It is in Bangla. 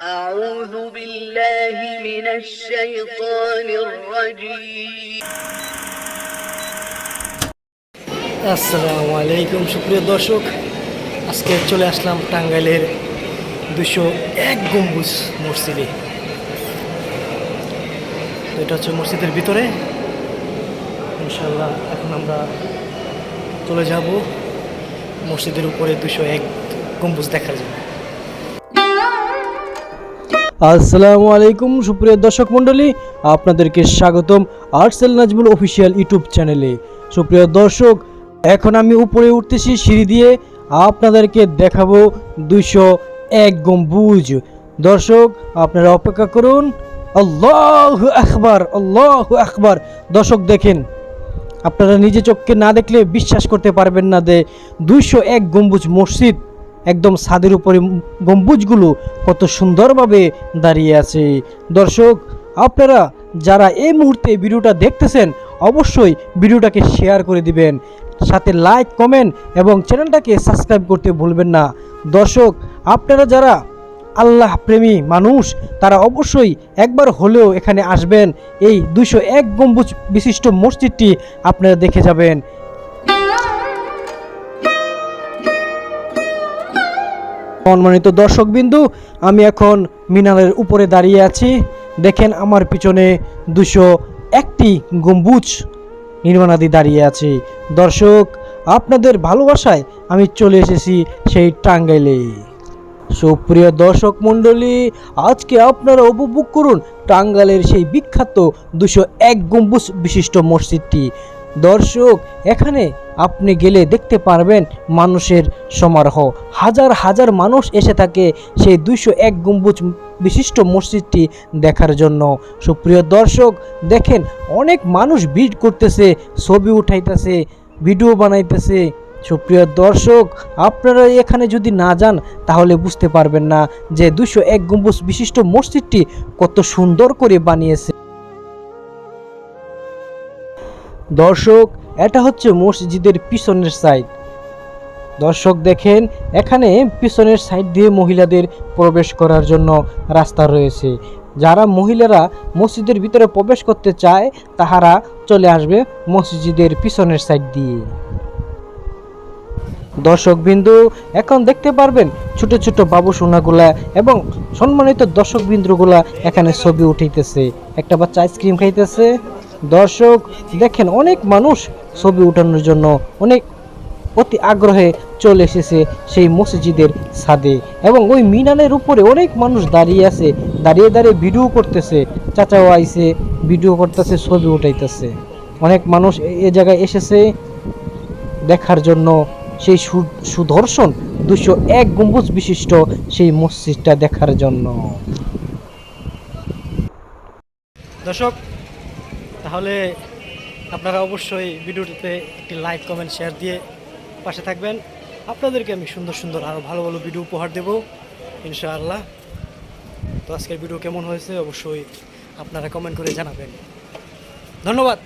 أعوذ بالله من الشيطان الرجيم আসসালামু আলাইকুম সুপ্রিয় দর্শক আজকে চলে আসলাম টাঙ্গাইলের দুশো এক গম্বুজ মসজিদে তো এটা হচ্ছে মসজিদের ভিতরে ইনশাল্লাহ এখন আমরা চলে যাব মসজিদের উপরে দুশো এক গম্বুজ দেখার জন্য আসসালামু আলাইকুম, সুপ্রিয় দর্শক মণ্ডলী, আপনাদেরকে স্বাগতম আর্টসেল নাজমুল অফিসিয়াল ইউটিউব চ্যানেলে। সুপ্রিয় দর্শক, এখন আমি উপরে উঠতেছি সিঁড়ি দিয়ে, আপনাদেরকে দেখাবো দুইশো এক গম্বুজ। দর্শক, আপনারা অপেক্ষা করুন। আল্লাহ আকবার আল্লাহ আকবার। দর্শক, দেখেন, আপনারা নিজে চোখকে না দেখলে বিশ্বাস করতে পারবেন না যে দুইশো এক গম্বুজ মসজিদ একদম ছাদের উপরে গম্বুজগুলো কত সুন্দরভাবে দাঁড়িয়ে আছে। দর্শক, আপনারা যারা এই মুহূর্তে ভিডিওটা দেখতেছেন, অবশ্যই ভিডিওটাকে শেয়ার করে দিবেন, সাথে লাইক, কমেন্ট এবং চ্যানেলটাকে সাবস্ক্রাইব করতে ভুলবেন না। দর্শক, আপনারা যারা আল্লাহ প্রেমী মানুষ, তারা অবশ্যই একবার হলেও এখানে আসবেন। এই দুইশো এক গম্বুজ বিশিষ্ট মসজিদটি আপনারা দেখে যাবেন। সম্মানিত দর্শকবিন্দু, আমি এখন মিনারের উপরে দাঁড়িয়ে আছি। দেখেন আমার পিছনে দুশো একটি গম্বুজ নির্মাণাদি দাঁড়িয়ে আছে। দর্শক, আপনাদের ভালোবাসায় আমি চলে এসেছি সেই টাঙ্গাইলে। সুপ্রিয় দর্শক মণ্ডলী, আজকে আপনারা উপভোগ করুন টাঙ্গাইলের সেই বিখ্যাত দুশো এক গম্বুজ বিশিষ্ট মসজিদটি। দর্শক, এখানে আপনি গেলে দেখতে পারবেন মানুষের সমারোহ। হাজার হাজার মানুষ এসে থাকে সেই দুইশো এক গম্বুজ বিশিষ্ট মসজিদটি দেখার জন্য। সুপ্রিয় দর্শক, দেখেন অনেক মানুষ ভিড় করতেছে, ছবি উঠাইতেছে, ভিডিও বানাইতেছে। সুপ্রিয় দর্শক, আপনারা এখানে যদি না যান, তাহলে বুঝতে পারবেন না যে দুশো এক গম্বুজ বিশিষ্ট মসজিদটি কত সুন্দর করে বানিয়েছে। দর্শক, এটা হচ্ছে মসজিদের পিছনের সাইড দর্শক দেখেন, এখানে পিছনের সাইড দিয়ে মহিলাদের প্রবেশ করার জন্য রাস্তা রয়েছে। যারা মহিলারা মসজিদের ভিতরে প্রবেশ করতে চায়, তাহারা চলে আসবে মসজিদের পিছনের সাইড দিয়ে। দর্শক বিন্দু, এখন দেখতে পারবেন ছোট ছোট বাবু সোনাগুলা এবং সম্মানিত দর্শক বিন্দুগুলা এখানে ছবি উঠাইতেছে। একটা বাচ্চা আইসক্রিম খাইতেছে। দর্শক, দেখেন, অনেক মানুষ ছবি উঠানোর জন্য অনেক অতি আগ্রহে চলে এসেছে সেই মসজিদের ছাদে এবং ওই মিনানের উপরে অনেক মানুষ দাঁড়িয়ে আছে, দাঁড়িয়ে দাঁড়িয়ে ভিডিও করতেছে। চাচাও আইছে ভিডিও করতেছে, ছবি উঠাইতেছে। অনেক মানুষ এ- জায়গায় এসেছে দেখার জন্য। সেই সুদর্শন দুশো এক গম্বুজ বিশিষ্ট সেই মসজিদটা দেখার জন্য। দর্শক তাহলে আপনারা অবশ্যই ভিডিওটিতে একটি লাইক, কমেন্ট শেয়ার দিয়ে পাশে থাকবেন। আপনাদেরকে আমি সুন্দর সুন্দর আরও ভালো ভালো ভিডিও উপহার দেব, ইনশাআল্লাহ। তো আজকের ভিডিও কেমন হয়েছে অবশ্যই আপনারা কমেন্ট করে জানাবেন। ধন্যবাদ।